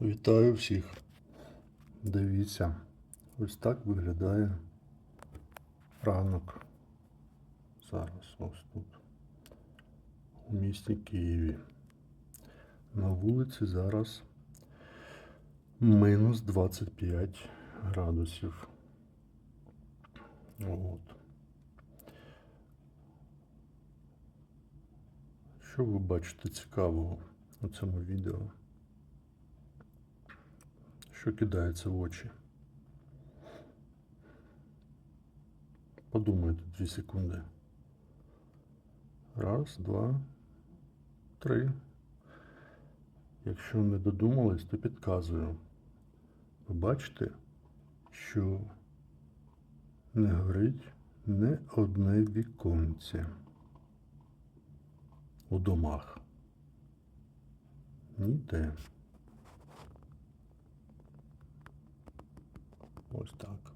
Вітаю всіх. Дивіться, ось так виглядає ранок. Зараз ось тут. У місті Києві. На вулиці зараз мінус 25 градусів. От. Що ви бачите цікавого у цьому відео? Що кидається в очі? Подумайте дві секунди. Раз, два, три. Якщо не додумались, то підказую. Ви бачите, що не горить не одне віконце у домах. Ніде. Ось так.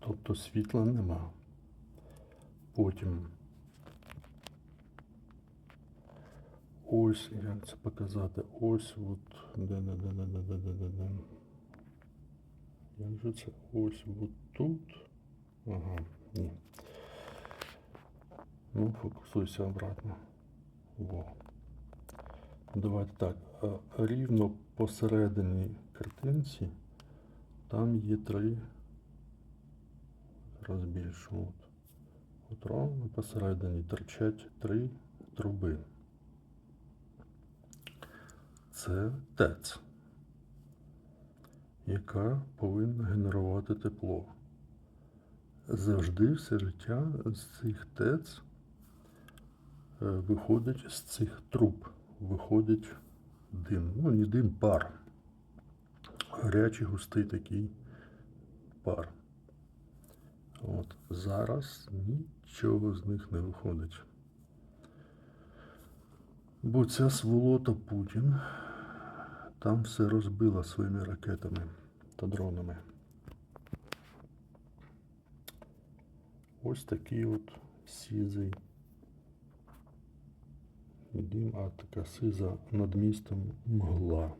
Тобто світла нема. Потім ось, як це показати, ось от де, де, де, де, де, де, де, де, де. Як же це? Ось тут. Ага, ні. Ну, фокусуйся обратно. Во. Давайте так. Рівно посередині картинці там є три. Більше. От. От ровно посередині торчать три труби. Це ТЕЦ яка повинна генерувати тепло. Завжди все життя з цих ТЕЦ е, виходить з цих труб, виходить дим. Ну, не дим, пар. Гарячий, густий такий пар. От зараз нічого з них не виходить. Бо ця сволота Путін там все розбила своїми ракетами та дронами. Ось такий от сізий дим, а така сиза над містом мгла.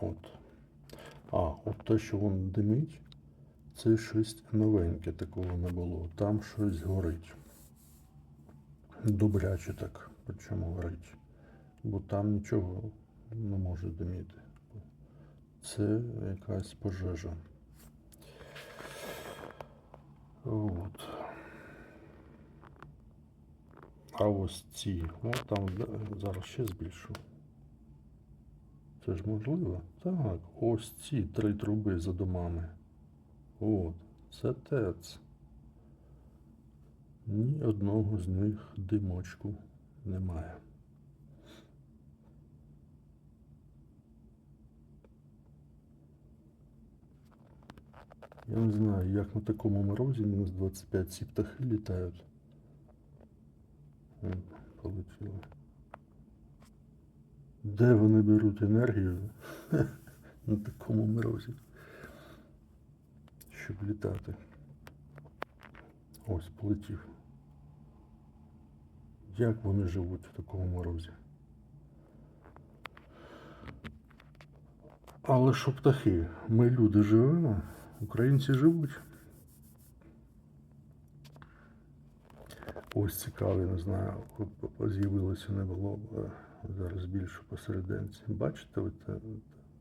От. А, от те, що він димить, це щось новеньке такого не було. Там щось горить. Добряче так, причому горить бо там нічого не може диміти. Це якась пожежа. От. А ось ці, от там зараз ще збільшу. Це ж можливо? Так, ось ці три труби за домами. От, це ТЕЦ. Ні одного з них димочку немає. Я не знаю, як на такому морозі мінус 25 ці птахи літають. Вон, Де вони беруть енергію на такому морозі? Щоб літати. Ось полетів. Як вони живуть в такому морозі? Але що птахи? Ми люди живемо. Українці живуть. Ось цікаве, не знаю, з'явилося не було б зараз більше посерединці. Бачите, от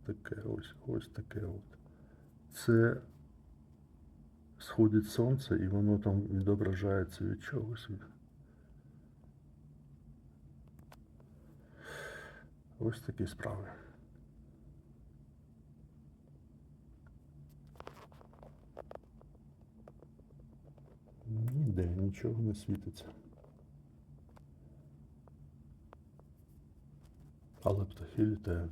таке ось ось таке от. Це сходить сонце і воно там відображається від чогось. Ось такі справи. Ніде нічого не світиться. Але птахи літають.